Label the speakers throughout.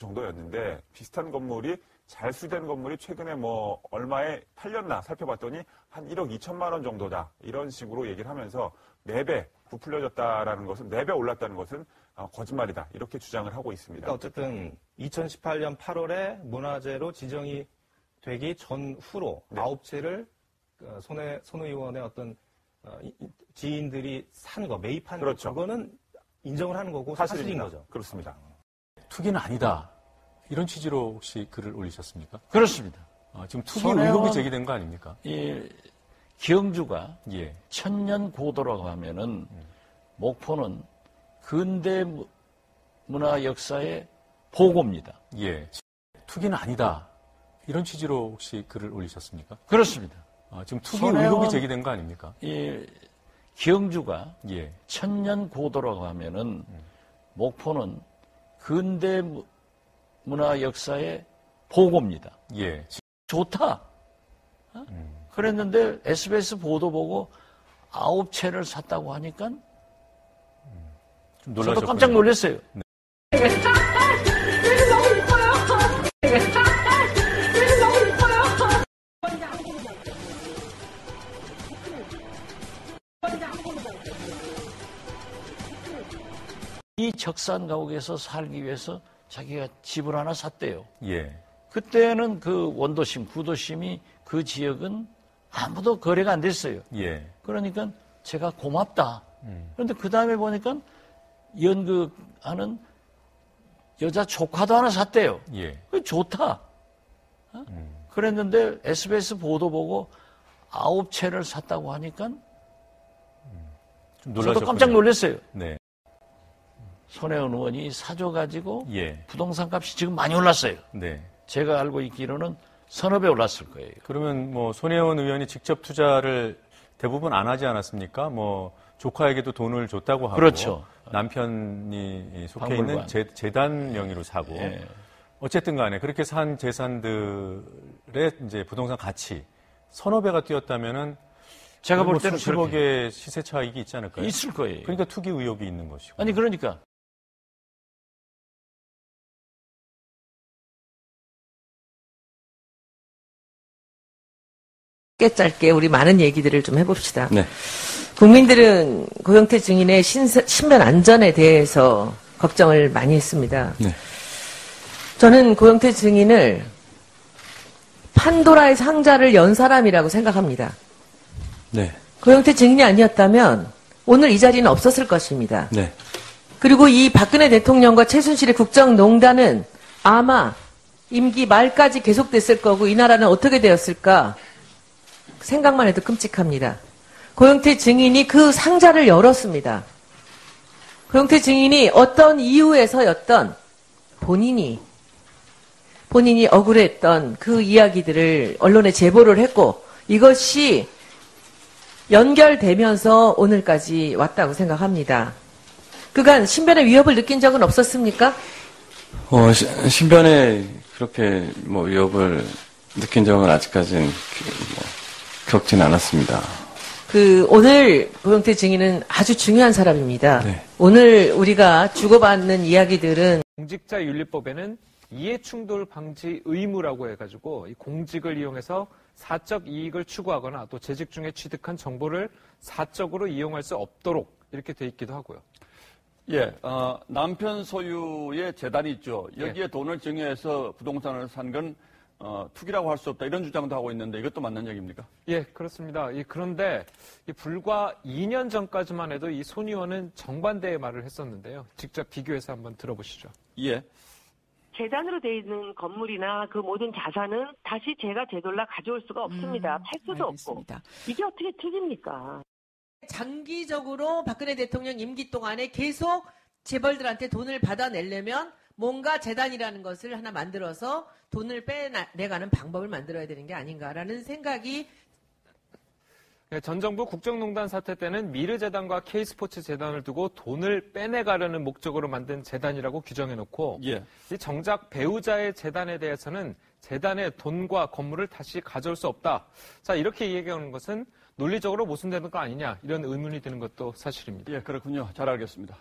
Speaker 1: 정도였는데 비슷한 건물이 잘 수된 건물이 최근에 뭐 얼마에 팔렸나 살펴봤더니 한 1억 2천만 원 정도다 이런 식으로 얘기를 하면서 4배 부풀려졌다라는 것은 4배 올랐다는 것은 어, 거짓말이다 이렇게 주장을 하고 있습니다.
Speaker 2: 그러니까 어쨌든 2018년 8월에 문화재로 지정이 되기 전후로
Speaker 1: 네.
Speaker 2: 아홉 채를 어, 손해 손 의원의 어떤 어, 지인들이 산 거, 매입한
Speaker 1: 그렇죠.
Speaker 2: 거는 인정을 하는 거고 사실인. 거죠.
Speaker 1: 그렇습니다.
Speaker 3: 투기는 아니다. 이런 취지로 혹시 글을 올리셨습니까?
Speaker 4: 그렇습니다.
Speaker 3: 아, 지금 투기 의혹이 제기된 거 아닙니까?
Speaker 4: 이 경주가
Speaker 3: 예.
Speaker 4: 천년 고도라고 하면은 목포는 근대 무- 문화 역사의 보고입니다.
Speaker 3: 예. 투기는 아니다. 이런 취지로 혹시 글을 올리셨습니까?
Speaker 4: 그렇습니다.
Speaker 3: 아, 지금 투기 의혹이 제기된 거 아닙니까?
Speaker 4: 이 경주가
Speaker 3: 예.
Speaker 4: 천년 고도라고 하면은 목포는 근대 무- 문화 역사의 보고입니다.
Speaker 3: 예.
Speaker 4: 좋다. 어? 그랬는데 SBS 보도 보고 아홉 채를 샀다고 하니까
Speaker 3: 좀
Speaker 4: 저도. 깜짝 놀랐어요.
Speaker 5: 이뻐요. 이
Speaker 4: 적산 가옥에서 살기 위해서 자기가 집을 하나 샀대요.
Speaker 3: 예.
Speaker 4: 그때는 그 원도심, 구도심이 그 지역은 아무도 거래가 안 됐어요.
Speaker 3: 예.
Speaker 4: 그러니까 제가 고맙다. 그런데 그 다음에 보니까 연극하는 여자 조카도 하나 샀대요.
Speaker 3: 예.
Speaker 4: 그 좋다. 어? 그랬는데 SBS 보도 보고 아홉 채를 샀다고 하니까
Speaker 3: 좀
Speaker 4: 저도. 깜짝 놀랐어요.
Speaker 3: 네.
Speaker 4: 손혜원 의원이 사줘가지고
Speaker 3: 예.
Speaker 4: 부동산 값이 지금 많이 올랐어요.
Speaker 3: 네.
Speaker 4: 제가 알고 있기로는 서너 배 올랐을 거예요.
Speaker 3: 그러면 뭐 손혜원 의원이 직접 투자를 대부분 안 하지 않았습니까? 뭐 조카에게도 돈을 줬다고 하고
Speaker 4: 그렇죠.
Speaker 3: 남편이 속해
Speaker 4: 박물관.
Speaker 3: 있는 재, 재단 명의로 사고
Speaker 4: 예.
Speaker 3: 어쨌든 간에 그렇게 산 재산들의 이제 부동산 가치 서너 배가 뛰었다면은
Speaker 4: 제가
Speaker 3: 볼뭐
Speaker 4: 때는 그렇게
Speaker 3: 수십억의 시세 차익이 있지 않을까요?
Speaker 4: 있을 거예요.
Speaker 3: 그러니까 투기 의혹이 있는 것이고.
Speaker 4: 아니 그러니까
Speaker 6: 짧게 짧게 우리 많은 얘기들을 좀 해봅시다.
Speaker 7: 네.
Speaker 6: 국민들은 고영태 증인의 신사- 신변 안전에 대해서 걱정을 많이 했습니다.
Speaker 7: 네.
Speaker 6: 저는 고영태 증인을 판도라의 상자를 연 사람이라고 생각합니다.
Speaker 7: 네.
Speaker 6: 고영태 증인이 아니었다면 오늘 이 자리는 없었을 것입니다.
Speaker 7: 네.
Speaker 6: 그리고 이 박근혜 대통령과 최순실의 국정농단은 아마 임기 말까지 계속됐을 거고 이 나라는 어떻게 되었을까 생각만 해도 끔찍합니다. 고영태 증인이 그 상자를 열었습니다. 고영태 증인이 어떤 이유에서였던 본인이 본인이 억울했던 그 이야기들을 언론에 제보를 했고 이것이 연결되면서 오늘까지 왔다고 생각합니다. 그간 신변의 위협을 느낀 적은 없었습니까?
Speaker 7: 어, 시- 신변에 그렇게 뭐 위협을 느낀 적은 아직까지는 그 뭐, 겪진 않았습니다.
Speaker 6: 그 오늘 고영태 증인은 아주 중요한 사람입니다.
Speaker 7: 네.
Speaker 6: 오늘 우리가 주고받는 이야기들은
Speaker 8: 공직자 윤리법에는 이해충돌 방지 의무라고 해가지고 이 공직을 이용해서 사적 이익을 추구하거나 또 재직 중에 취득한 정보를 사적으로 이용할 수 없도록 이렇게 돼 있기도 하고요.
Speaker 9: 예, 어, 남편 소유의 재단이 있죠.
Speaker 8: 예.
Speaker 9: 여기에 돈을 증여해서 부동산을 산 건 어, 투기라고 할 수 없다 이런 주장도 하고 있는데 이것도 맞는 얘기입니까?
Speaker 8: 예, 그렇습니다. 이 그런데 이 불과 2년 전까지만 해도 이 손 의원은 정반대의 말을 했었는데요. 직접 비교해서 한번 들어보시죠.
Speaker 9: 예.
Speaker 10: 재단으로 돼 있는 건물이나 그 모든 자산은 다시 제가 되돌려 가져올 수가 없습니다.
Speaker 6: 음,
Speaker 10: 팔 수도 없고. 이게 어떻게 투기입니까?
Speaker 6: 장기적으로 박근혜 대통령 임기 동안에 계속 재벌들한테 돈을 받아내려면 뭔가 재단이라는 것을 하나 만들어서 돈을 빼내가는 방법을 만들어야 되는 게 아닌가라는 생각이
Speaker 8: 예, 전 정부 국정농단 사태 때는 미르재단과 K스포츠 재단을 두고 돈을 빼내가려는 목적으로 만든 재단이라고 규정해놓고
Speaker 9: 예.
Speaker 8: 이 정작 배우자의 재단에 대해서는 재단의 돈과 건물을 다시 가져올 수 없다. 자 이렇게 얘기하는 것은 논리적으로 모순되는 거 아니냐 이런 의문이 드는 것도 사실입니다.
Speaker 9: 예, 그렇군요. 잘 알겠습니다.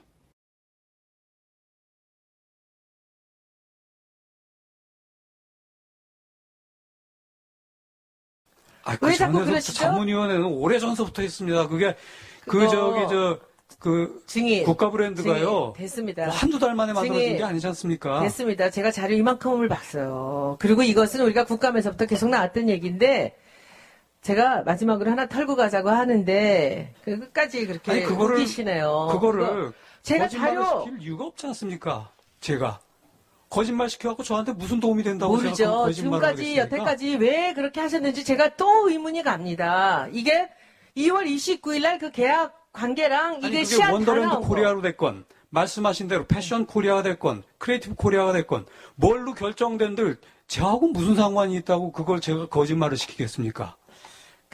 Speaker 11: 아, 그
Speaker 6: 왜 자꾸 그러시죠?
Speaker 11: 자문위원회는 오래 전서부터 있습니다. 그게 그 저기 저 그
Speaker 6: 증인
Speaker 11: 국가 브랜드가요.
Speaker 6: 증인 됐습니다.
Speaker 11: 뭐 한두 달 만에 만들어진
Speaker 6: 증인
Speaker 11: 게 아니지 않습니까?
Speaker 6: 됐습니다. 제가 자료 이만큼을 봤어요. 그리고 이것은 우리가 국감에서부터 계속 나왔던 얘기인데 제가 마지막으로 하나 털고 가자고 하는데 그 끝까지 그렇게
Speaker 11: 아니, 그거를-
Speaker 6: 웃기시네요.
Speaker 11: 그거를
Speaker 6: 그거 제가 자료
Speaker 11: 시킬 이유가 없지 않습니까? 제가 거짓말 시켜갖고 저한테 무슨 도움이 된다고 그
Speaker 6: 모르죠. 지금까지? 여태까지 왜 그렇게 하셨는지 제가 또 의문이 갑니다. 이게 2월 29일 날 그 계약 관계랑
Speaker 11: 아니,
Speaker 6: 이게 시한 다
Speaker 11: 원더랜드. 코리아로 됐건 말씀하신 대로 패션 코리아가 됐건 크리에이티브 코리아가 됐건 뭘로 결정된들 저하고 무슨 상관이 있다고 그걸 제가 거짓말을 시키겠습니까?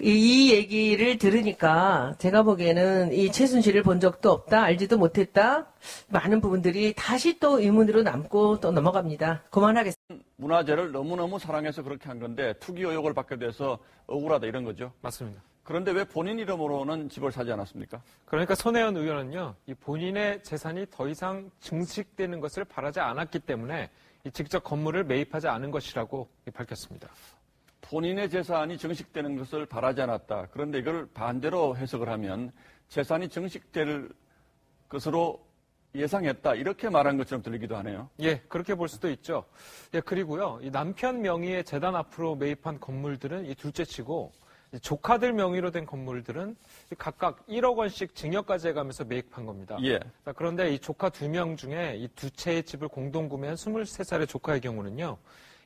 Speaker 6: 이, 이 얘기를 들으니까 제가 보기에는 이 최순실을 본 적도 없다, 알지도 못했다, 많은 부분들이 다시 또 의문으로 남고 또 넘어갑니다. 그만하겠습니다.
Speaker 9: 문화재를 너무너무 사랑해서 그렇게 한 건데 투기 의혹을 받게 돼서 억울하다 이런 거죠.
Speaker 8: 맞습니다.
Speaker 9: 그런데 왜 본인 이름으로는 집을 사지 않았습니까?
Speaker 8: 그러니까 손혜원 의원은요, 이 본인의 재산이 더 이상 증식되는 것을 바라지 않았기 때문에 이 직접 건물을 매입하지 않은 것이라고 밝혔습니다.
Speaker 9: 본인의 재산이 증식되는 것을 바라지 않았다. 그런데 이걸 반대로 해석을 하면 재산이 증식될 것으로 예상했다. 이렇게 말한 것처럼 들리기도 하네요.
Speaker 8: 예, 그렇게 볼 수도 있죠. 예, 그리고요, 이 남편 명의의 재단 앞으로 매입한 건물들은 이 둘째치고 이 조카들 명의로 된 건물들은 각각 1억 원씩 증여까지 해가면서 매입한 겁니다.
Speaker 9: 예.
Speaker 8: 자, 그런데 이 조카 두 명 중에 이 두 채의 집을 공동 구매한 23살의 조카의 경우는요, 이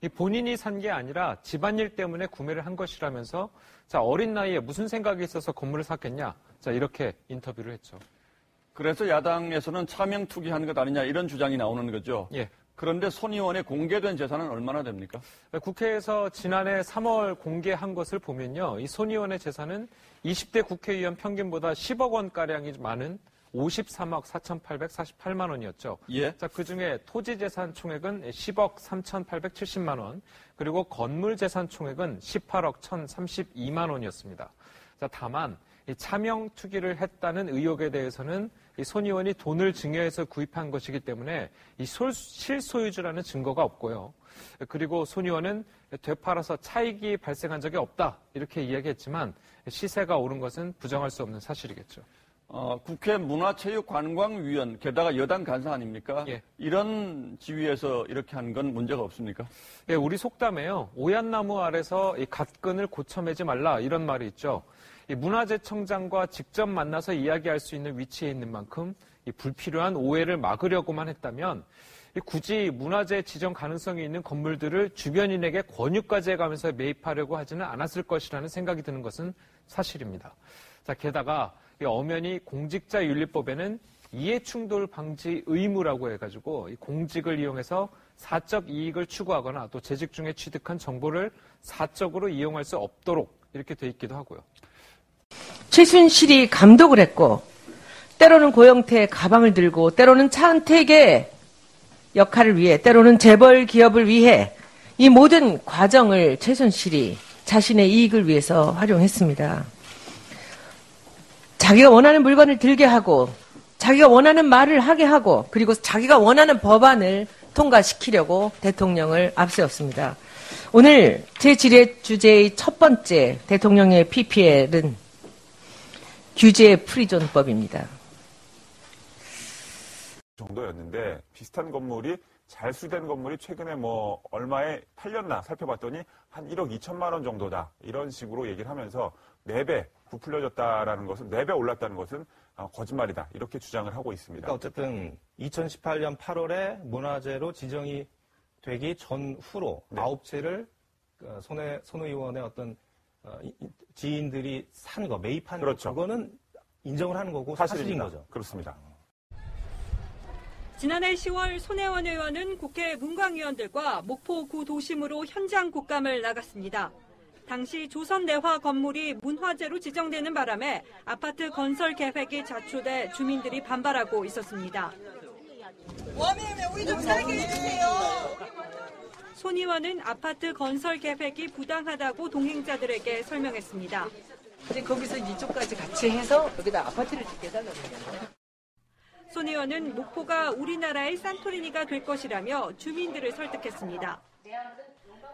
Speaker 8: 본인이 산 게 아니라 집안일 때문에 구매를 한 것이라면서 자, 어린 나이에 무슨 생각이 있어서 건물을 샀겠냐? 자, 이렇게 인터뷰를 했죠.
Speaker 9: 그래서 야당에서는 차명 투기한 것 아니냐 이런 주장이 나오는 거죠.
Speaker 8: 예.
Speaker 9: 그런데 손 의원의 공개된 재산은 얼마나 됩니까?
Speaker 8: 국회에서 지난해 3월 공개한 것을 보면요. 이 손 의원의 재산은 20대 국회의원 평균보다 10억 원가량이 많은 53억 4,848만 원이었죠.
Speaker 9: 예.
Speaker 8: 자, 그 중에 토지 재산 총액은 10억 3,870만 원, 그리고 건물 재산 총액은 18억 1,032만 원이었습니다. 자, 다만 이 차명 투기를 했다는 의혹에 대해서는 이손 의원이 돈을 증여해서 구입한 것이기 때문에 이 솔- 실소유주라는 증거가 없고요. 그리고 손 의원은 되팔아서 차익이 발생한 적이 없다 이렇게 이야기했지만 시세가 오른 것은 부정할 수 없는 사실이겠죠.
Speaker 9: 어, 국회 문화체육관광위원 게다가 여당 간사 아닙니까?
Speaker 8: 예.
Speaker 9: 이런 지위에서 이렇게 한 건 문제가 없습니까?
Speaker 8: 예, 우리 속담에요. 오얏나무 아래서 이 갓끈을 고쳐매지 말라 이런 말이 있죠. 이 문화재청장과 직접 만나서 이야기할 수 있는 위치에 있는 만큼 이 불필요한 오해를 막으려고만 했다면 이 굳이 문화재 지정 가능성이 있는 건물들을 주변인에게 권유까지 해가면서 매입하려고 하지는 않았을 것이라는 생각이 드는 것은 사실입니다. 자, 게다가 이 엄연히 공직자윤리법에는 이해충돌 방지 의무라고 해가지고 이 공직을 이용해서 사적 이익을 추구하거나 또 재직 중에 취득한 정보를 사적으로 이용할 수 없도록 이렇게 돼 있기도 하고요.
Speaker 6: 최순실이 감독을 했고 때로는 고영태의 가방을 들고 때로는 차은택의 역할을 위해 때로는 재벌 기업을 위해 이 모든 과정을 최순실이 자신의 이익을 위해서 활용했습니다. 자기가 원하는 물건을 들게 하고 자기가 원하는 말을 하게 하고 그리고 자기가 원하는 법안을 통과시키려고 대통령을 앞세웠습니다. 오늘 제 질의 주제의 첫 번째 대통령의 PPL은 규제 프리존법입니다.
Speaker 1: 정도였는데 비슷한 건물이 잘 수된 건물이 최근에 뭐 얼마에 팔렸나 살펴봤더니 한 1억 2천만 원 정도다 이런 식으로 얘기를 하면서 4배 부풀려졌다라는 것은 4배 올랐다는 것은 어, 거짓말이다 이렇게 주장을 하고 있습니다.
Speaker 2: 그러니까 어쨌든 2018년 8월에 문화재로 지정이 되기 전후로
Speaker 1: 네.
Speaker 2: 아홉 채를 어, 손해 손 의원의 어떤 어, 지인들이 산 거, 매입한
Speaker 1: 그렇죠.
Speaker 2: 거, 그거는 인정을 하는 거고 사실인. 거죠.
Speaker 1: 그렇습니다.
Speaker 5: 지난해 10월 손혜원 의원은 국회 문광위원들과 목포 구 도심으로 현장 국감을 나갔습니다. 당시 조선내화 건물이 문화재로 지정되는 바람에 아파트 건설 계획이 자초돼 주민들이 반발하고 있었습니다.
Speaker 12: 우리 좀 살게 해주세요.
Speaker 5: 손 의원은 아파트 건설 계획이 부당하다고 동행자들에게 설명했습니다.
Speaker 6: 이제 거기서 이쪽까지 같이 해서 여기다 아파트를 짓게 해달라고 그래요.
Speaker 5: 손 의원은 목포가 우리나라의 산토리니가 될 것이라며 주민들을 설득했습니다.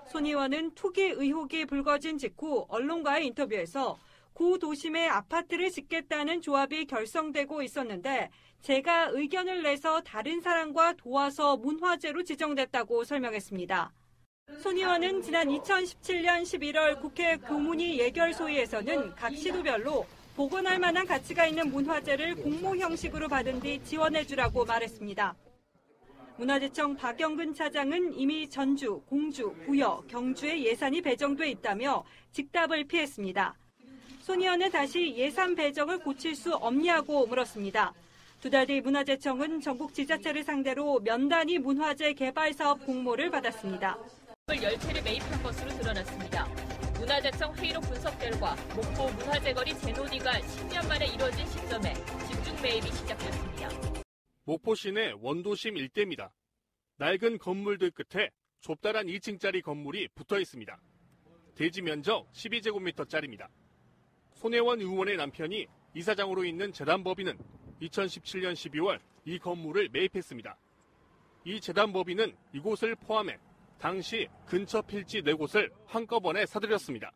Speaker 5: 손 의원은 투기 의혹이 불거진 직후 언론과의 인터뷰에서 구 도심에 아파트를 짓겠다는 조합이 결성되고 있었는데 제가 의견을 내서 다른 사람과 도와서 문화재로 지정됐다고 설명했습니다. 손 의원은 지난 2017년 11월 국회 교문위 예결소위에서는 각 시도별로 복원할 만한 가치가 있는 문화재를 공모 형식으로 받은 뒤 지원해주라고 말했습니다. 문화재청 박영근 차장은 이미 전주, 공주, 부여, 경주에 예산이 배정돼 있다며 직답을 피했습니다. 손 의원은 다시 예산 배정을 고칠 수 없냐고 물었습니다. 두 달 뒤 문화재청은 전국 지자체를 상대로 면단위 문화재 개발 사업 공모를 받았습니다.
Speaker 13: 10채를 매입한 것으로 드러났습니다. 문화재청 회의록 분석 결과 목포 문화재거리 제논의가 10년 만에 이뤄진 시점에 집중 매입이 시작됐습니다.
Speaker 14: 목포 시내 원도심 일대입니다. 낡은 건물들 끝에 좁다란 2층짜리 건물이 붙어 있습니다. 대지 면적 12제곱미터짜리입니다. 손혜원 의원의 남편이 이사장으로 있는 재단법인은 2017년 12월 이 건물을 매입했습니다. 이 재단법인은 이곳을 포함해 당시 근처 필지 4곳을 한꺼번에 사들였습니다.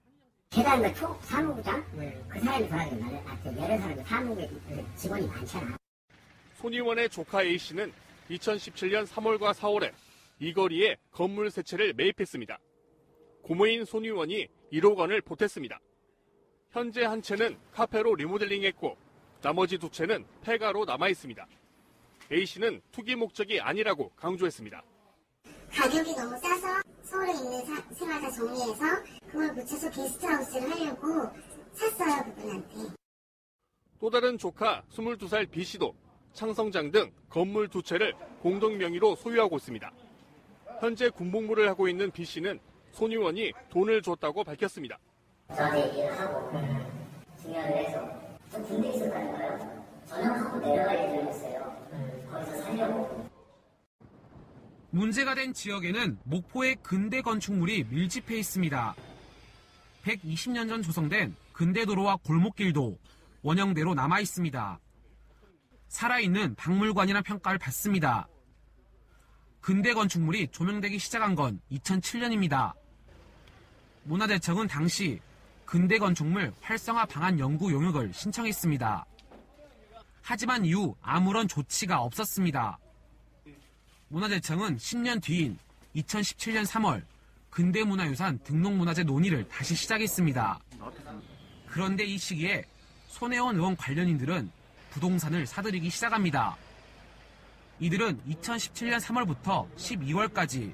Speaker 15: 계단 그 사무부장 그 사람이 날 여러 사람이 사무국에 직원이 많잖아.
Speaker 14: 손 의원의 조카 A씨는 2017년 3월과 4월에 이 거리에 건물 세 채를 매입했습니다. 고모인 손 의원이 1억 원을 보탰습니다. 현재 한 채는 카페로 리모델링했고 나머지 두 채는 폐가로 남아 있습니다. A씨는 투기 목적이 아니라고 강조했습니다.
Speaker 15: 가격이 너무 싸서 서울에 있는 사- 생활사 정리해서 그걸 붙여서 게스트하우스를 하려고 샀어요 그분한테.
Speaker 14: 또 다른 조카 22살 B씨도 창성장 등 건물 두 채를 공동 명의로 소유하고 있습니다. 현재 군복무를 하고 있는 B씨는 손 의원이 돈을 줬다고 밝혔습니다.
Speaker 15: 저한테 일을 하고 중요한 해서 저 군대 있었다는 거예요. 전역하고 내려갈 예정이었어요. 거기서 살려고.
Speaker 16: 문제가 된 지역에는 목포의 근대 건축물이 밀집해 있습니다. 120년 전 조성된 근대 도로와 골목길도 원형대로 남아 있습니다. 살아있는 박물관이라 평가를 받습니다. 근대 건축물이 조명되기 시작한 건 2007년입니다. 문화재청은 당시 근대 건축물 활성화 방안 연구 용역을 신청했습니다. 하지만 이후 아무런 조치가 없었습니다. 문화재청은 10년 뒤인 2017년 3월 근대문화유산 등록문화재 논의를 다시 시작했습니다. 그런데 이 시기에 손혜원 의원 관련인들은 부동산을 사들이기 시작합니다. 이들은 2017년 3월부터 12월까지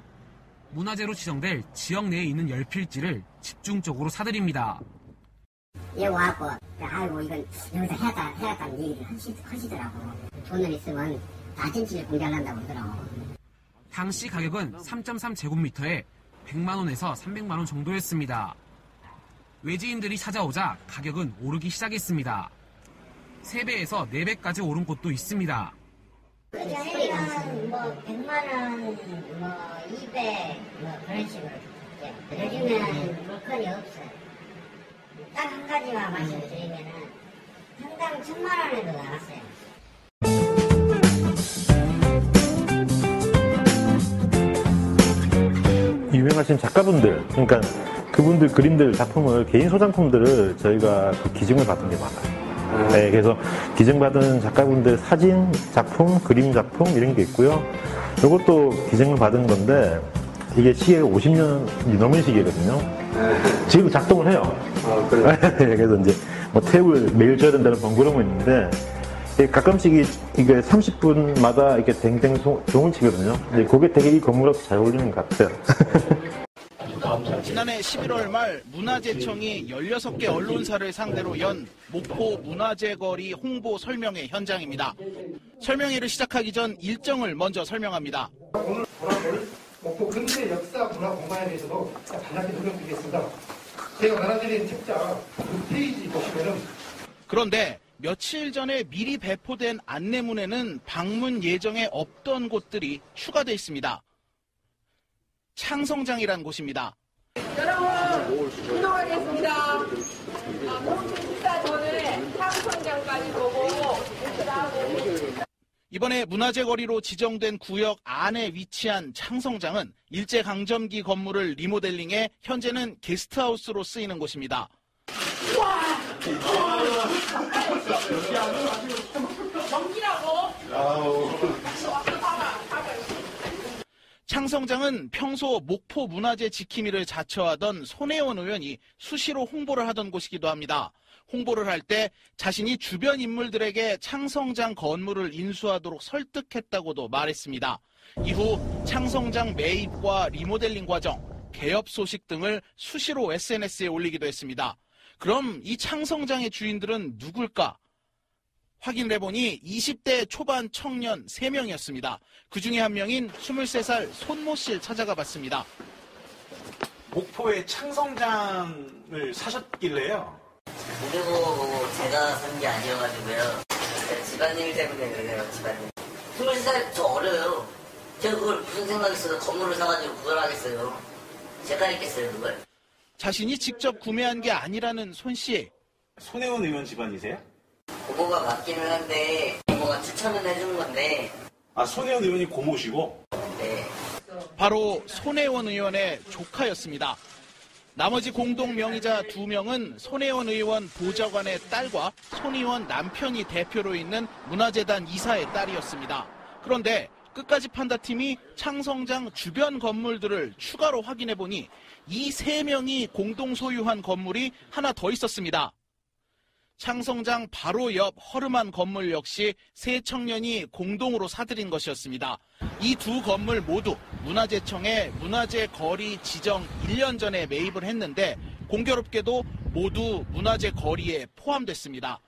Speaker 16: 문화재로 지정될 지역 내에 있는 열필지를 집중적으로 사들입니다.
Speaker 15: 얘 와갖고 아이고 이건 여기서 해야겠다 해야겠다는 얘기를 하시, 하시더라고. 돈을 있으면 낮은 집을 공개하려고 그러더라고.
Speaker 16: 당시 가격은 3.3제곱미터에 100만원에서 300만원 정도였습니다. 외지인들이 찾아오자 가격은 오르기 시작했습니다. 3배에서 4배까지 오른 곳도 있습니다.
Speaker 15: 뭐 100만 원, 뭐 200, 뭐 그런 식으로. 예. 요즘에는 물건이 없어요. 딱 한 가지만 말씀드리면은 평당 천만 원에도 나갔어요.
Speaker 17: 유명하신 작가분들, 그러니까 그분들 그림들, 작품을, 개인 소장품들을 저희가 그 기증을 받은 게 많아요. 네, 그래서 기증받은 작가분들 사진, 작품, 그림 작품 이런 게 있고요. 이것도 기증을 받은 건데 이게 시계가 50년이 넘은 시계거든요. 지금 작동을 해요. 그래서 이제 뭐 탭을 매일 줘야 된다는 번거로움은 있는데 가끔씩 이- 이게 30분마다 이렇게 댕댕 소- 종을 치거든요. 근데 그게 되게 이 건물하고 잘 어울리는 것 같아요.
Speaker 18: 지난해 11월 말 문화재청이 16개 언론사를 상대로 연 목포 문화재거리 홍보 설명회 현장입니다. 설명회를 시작하기 전 일정을 먼저 설명합니다.
Speaker 19: 목포 근대 역사 문화 공간에 대해서도 간략히 설명드리겠습니다. 제가 나눠드린 책자 그 페이지 보시면은
Speaker 18: 그런데 며칠 전에 미리 배포된 안내문에는 방문 예정에 없던 곳들이 추가돼 있습니다. 창성장이란 곳입니다.
Speaker 12: 여러분, 운동하겠습니다. 아, 식사 전에 보고
Speaker 18: 이번에 문화재 거리로 지정된 구역 안에 위치한 창성장은 일제강점기 건물을 리모델링해 현재는 게스트하우스로 쓰이는 곳입니다. 창성장은 평소 목포 문화재 지킴이를 자처하던 손혜원 의원이 수시로 홍보를 하던 곳이기도 합니다. 홍보를 할 때 자신이 주변 인물들에게 창성장 건물을 인수하도록 설득했다고도 말했습니다. 이후 창성장 매입과 리모델링 과정, 개업 소식 등을 수시로 SNS에 올리기도 했습니다. 그럼 이 창성장의 주인들은 누굴까? 확인을 해보니 20대 초반 청년 3명이었습니다. 그 중에 한 명인 23살 손모 씨를 찾아가 봤습니다.
Speaker 20: 목포의 창성장을 사셨길래요.
Speaker 15: 그리고 뭐 제가 산 게 아니어가지고요. 진짜 집안일 때문에 그래요, 집안일. 23살 저 어려요. 제가 그걸 무슨 생각이 있어서 건물을 사가지고 그걸 하겠어요. 제가 했겠어요, 그걸.
Speaker 18: 자신이 직접 구매한 게 아니라는 손 씨.
Speaker 20: 손혜원 의원 집안이세요?
Speaker 15: 고모가 맞기는 한데 고모가 추천은 해준 건데
Speaker 20: 아, 손혜원 의원이 고모시고?
Speaker 15: 네.
Speaker 18: 바로 손혜원 의원의 조카였습니다. 나머지 공동 명의자 두 명은 손혜원 의원 보좌관의 딸과 손 의원 남편이 대표로 있는 문화재단 이사의 딸이었습니다. 그런데 끝까지 판다팀이 창성장 주변 건물들을 추가로 확인해 보니 이 세 명이 공동 소유한 건물이 하나 더 있었습니다. 창성장 바로 옆 허름한 건물 역시 세 청년이 공동으로 사들인 것이었습니다. 이 두 건물 모두 문화재청에 문화재 거리 지정 1년 전에 매입을 했는데 공교롭게도 모두 문화재 거리에 포함됐습니다.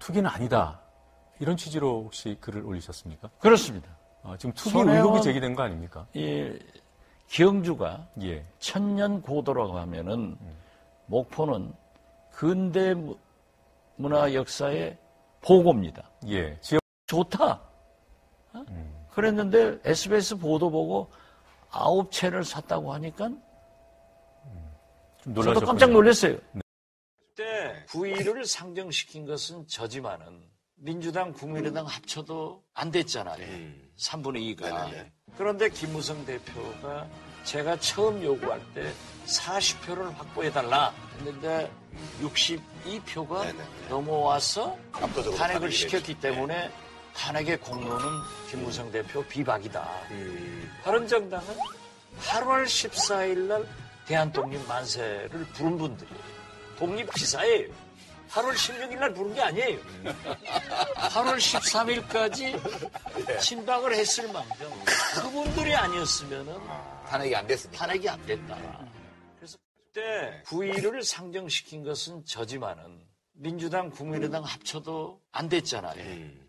Speaker 3: 투기는 아니다. 이런 취지로 혹시 글을 올리셨습니까?
Speaker 4: 그렇습니다.
Speaker 3: 어, 지금 투기 의혹이 제기된 거 아닙니까?
Speaker 4: 이 기영주가
Speaker 3: 예.
Speaker 4: 천년 고도라고 하면은 목포는 근대 무- 문화 역사의 보고입니다.
Speaker 3: 예. 지역
Speaker 4: 좋다. 어? 그랬는데 SBS 보도 보고 아홉 채를 샀다고 하니까
Speaker 3: 좀
Speaker 4: 저도. 깜짝 놀랐어요.
Speaker 3: 네.
Speaker 4: 그때 부의를 상정시킨 것은 저지만은 민주당, 국민의당 합쳐도 안 됐잖아요. 3분의 2가. 그런데 김무성 대표가 제가 처음 요구할 때 40표를 확보해달라 했는데 62표가 넘어와서 탄핵을 시켰기 때문에 탄핵의 공로는 김무성 대표 비박이다. 바른정당은 8월 14일 날 대한독립 만세를 부른 분들이 독립기사예요. 8월 16일 날 부른 게 아니에요. 8월 13일까지 침박을 했을 망정. 그분들이 아니었으면은 탄핵이 안 됐습니다. 탄핵이 안 됐다. 그래서 그때 부의를 상정시킨 것은 저지만은 민주당, 국민의당 합쳐도 안 됐잖아요.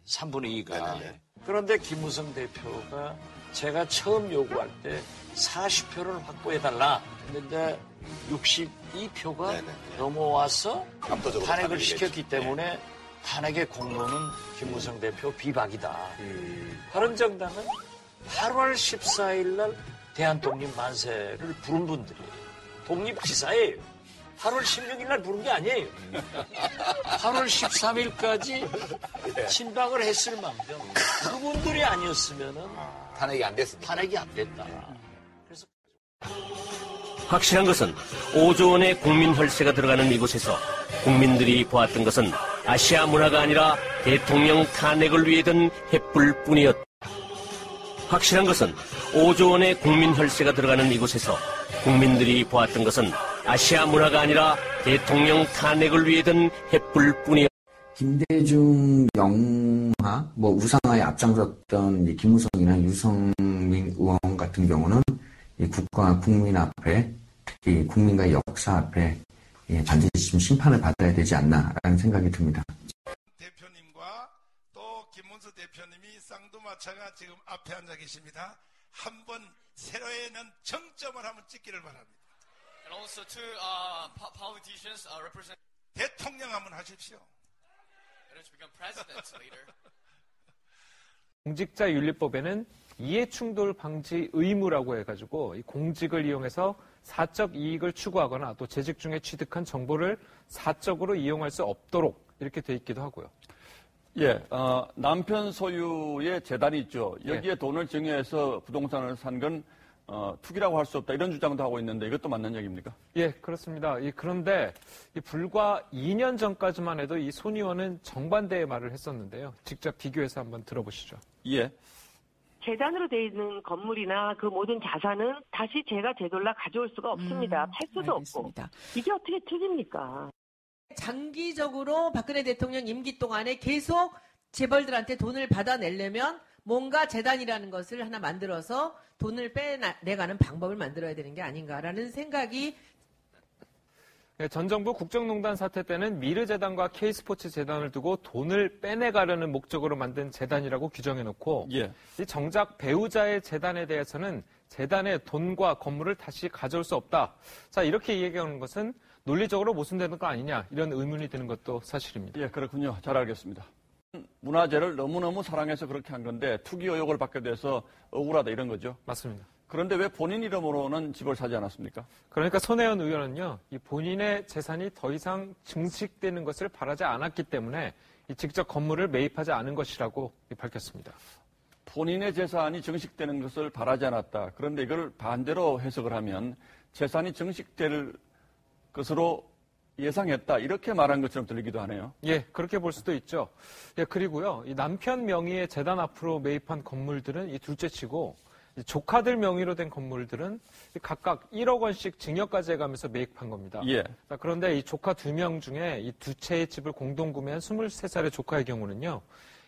Speaker 4: 3분의 2가. 그런데 김무성 대표가 제가 처음 요구할 때 40표를 확보해달라 했는데 62표가 넘어와서 탄핵을 시켰기 때문에 탄핵의 공로는 김무성 대표 비박이다. 바른정당은 8월 14일 날 대한 독립 만세를 부른 분들이 독립 기사예요. 8월 16일 날 부른 게 아니에요. 8월 13일까지 침박을 했을 망정 그분들이 아니었으면은 탄핵이 안 됐습니다. 탄핵이 안 됐다.
Speaker 21: 확실한 것은 5조 원의 국민 혈세가 들어가는 이곳에서 국민들이 보았던 것은 아시아 문화가 아니라 대통령 탄핵을 위해 든 횃불뿐이었다. 확실한 것은 5조 원의 국민 혈세가 들어가는 이곳에서 국민들이 보았던 것은 아시아 문화가 아니라 대통령 탄핵을 위해 든 횃불뿐이었다.
Speaker 22: 김대중 영화, 뭐 우상화에 앞장섰던 이 김무성이나 유성민 의원 같은 경우는 이 국가 국민 앞에 특히 국민과의 역사 앞에 예, 반드시 좀 심판을 받아야 되지 않나라는 생각이 듭니다.
Speaker 23: 김문수 대표님이 쌍두마차가 지금 앞에 앉아 계십니다. 한번 세로에는 정점을 한번 찍기를 바랍니다.
Speaker 24: And also two uh, po- politicians uh, represent.
Speaker 23: 대통령 한번 하십시오.
Speaker 24: And to become president later.
Speaker 8: 공직자 윤리법에는 이해충돌 방지 의무라고 해가지고 이 공직을 이용해서 사적 이익을 추구하거나 또 재직 중에 취득한 정보를 사적으로 이용할 수 없도록 이렇게 돼 있기도 하고요.
Speaker 25: 예, 어, 남편 소유의 재단이 있죠. 여기에
Speaker 8: 예.
Speaker 25: 돈을 증여해서 부동산을 산건 어, 투기라고 할 수 없다 이런 주장도 하고 있는데 이것도 맞는 얘기입니까?
Speaker 8: 예, 그렇습니다. 이, 그런데 이 불과 2년 전까지만 해도 이 손 의원은 정반대의 말을 했었는데요. 직접 비교해서 한번 들어보시죠.
Speaker 25: 예.
Speaker 26: 재단으로 돼 있는 건물이나 그 모든 자산은 다시 제가 되돌려 가져올 수가 없습니다. 팔 수도 없고. 이게 어떻게 투기입니까?
Speaker 6: 장기적으로 박근혜 대통령 임기 동안에 계속 재벌들한테 돈을 받아내려면 뭔가 재단이라는 것을 하나 만들어서 돈을 빼내가는 방법을 만들어야 되는 게 아닌가라는 생각이
Speaker 8: 예, 전 정부 국정농단 사태 때는 미르재단과 K스포츠 재단을 두고 돈을 빼내가려는 목적으로 만든 재단이라고 규정해놓고
Speaker 25: 예.
Speaker 8: 이 정작 배우자의 재단에 대해서는 재단의 돈과 건물을 다시 가져올 수 없다. 자 이렇게 얘기하는 것은 논리적으로 모순되는 거 아니냐 이런 의문이 드는 것도 사실입니다.
Speaker 25: 예, 그렇군요. 잘 알겠습니다. 문화재를 너무너무 사랑해서 그렇게 한 건데 투기 의혹을 받게 돼서 억울하다 이런 거죠.
Speaker 8: 맞습니다.
Speaker 25: 그런데 왜 본인 이름으로는 집을 사지 않았습니까?
Speaker 8: 그러니까 손혜원 의원은요, 이 본인의 재산이 더 이상 증식되는 것을 바라지 않았기 때문에 이 직접 건물을 매입하지 않은 것이라고 밝혔습니다.
Speaker 25: 본인의 재산이 증식되는 것을 바라지 않았다. 그런데 이걸 반대로 해석을 하면 재산이 증식될 것으로 예상했다. 이렇게 말한 것처럼 들리기도 하네요.
Speaker 8: 예, 그렇게 볼 수도 있죠. 예, 그리고요, 이 남편 명의의 재단 앞으로 매입한 건물들은 이 둘째치고 이 조카들 명의로 된 건물들은 각각 1억 원씩 증여까지 해가면서 매입한 겁니다.
Speaker 25: 예.
Speaker 8: 자, 그런데 이 조카 두 명 중에 이 두 채의 집을 공동 구매한 23살의 조카의 경우는요.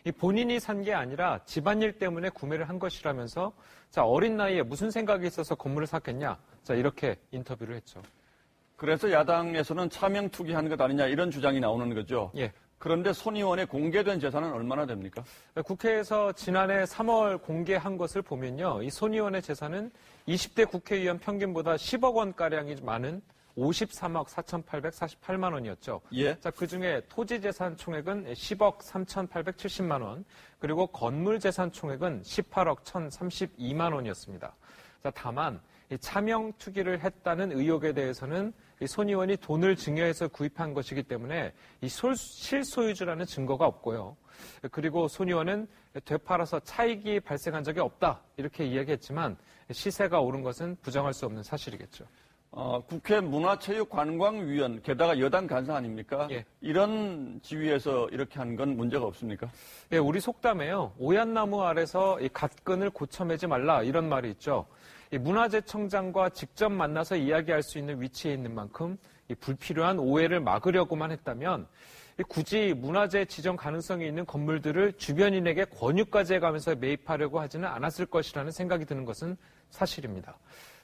Speaker 8: 이 본인이 산 게 아니라 집안일 때문에 구매를 한 것이라면서 자, 어린 나이에 무슨 생각이 있어서 건물을 샀겠냐? 자, 이렇게 인터뷰를 했죠.
Speaker 25: 그래서 야당에서는 차명 투기한 것 아니냐 이런 주장이 나오는 거죠.
Speaker 8: 예.
Speaker 25: 그런데 손 의원의 공개된 재산은 얼마나 됩니까?
Speaker 8: 국회에서 지난해 3월 공개한 것을 보면요. 이 손 의원의 재산은 20대 국회의원 평균보다 10억 원가량이 많은 53억 4,848만 원이었죠.
Speaker 25: 예.
Speaker 8: 자, 그 중에 토지 재산 총액은 10억 3,870만 원, 그리고 건물 재산 총액은 18억 1,032만 원이었습니다. 자, 다만 이 차명 투기를 했다는 의혹에 대해서는 이 손 의원이 돈을 증여해서 구입한 것이기 때문에 이 솔- 실소유주라는 증거가 없고요. 그리고 손 의원은 되팔아서 차익이 발생한 적이 없다 이렇게 이야기했지만 시세가 오른 것은 부정할 수 없는 사실이겠죠.
Speaker 25: 어, 국회 문화체육관광위원 게다가 여당 간사 아닙니까?
Speaker 8: 예.
Speaker 25: 이런 지위에서 이렇게 한 건 문제가 없습니까?
Speaker 8: 예, 우리 속담에요. 오얏나무 아래서 이 갓끈을 고쳐매지 말라 이런 말이 있죠. 이 문화재청장과 직접 만나서 이야기할 수 있는 위치에 있는 만큼 이 불필요한 오해를 막으려고만 했다면 이 굳이 문화재 지정 가능성이 있는 건물들을 주변인에게 권유까지 해가면서 매입하려고 하지는 않았을 것이라는 생각이 드는 것은 사실입니다.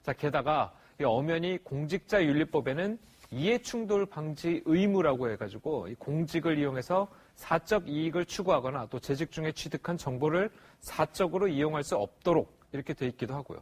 Speaker 8: 자, 게다가 이 엄연히 공직자윤리법에는 이해충돌 방지 의무라고 해가지고 이 공직을 이용해서 사적 이익을 추구하거나 또 재직 중에 취득한 정보를 사적으로 이용할 수 없도록 이렇게 돼 있기도 하고요.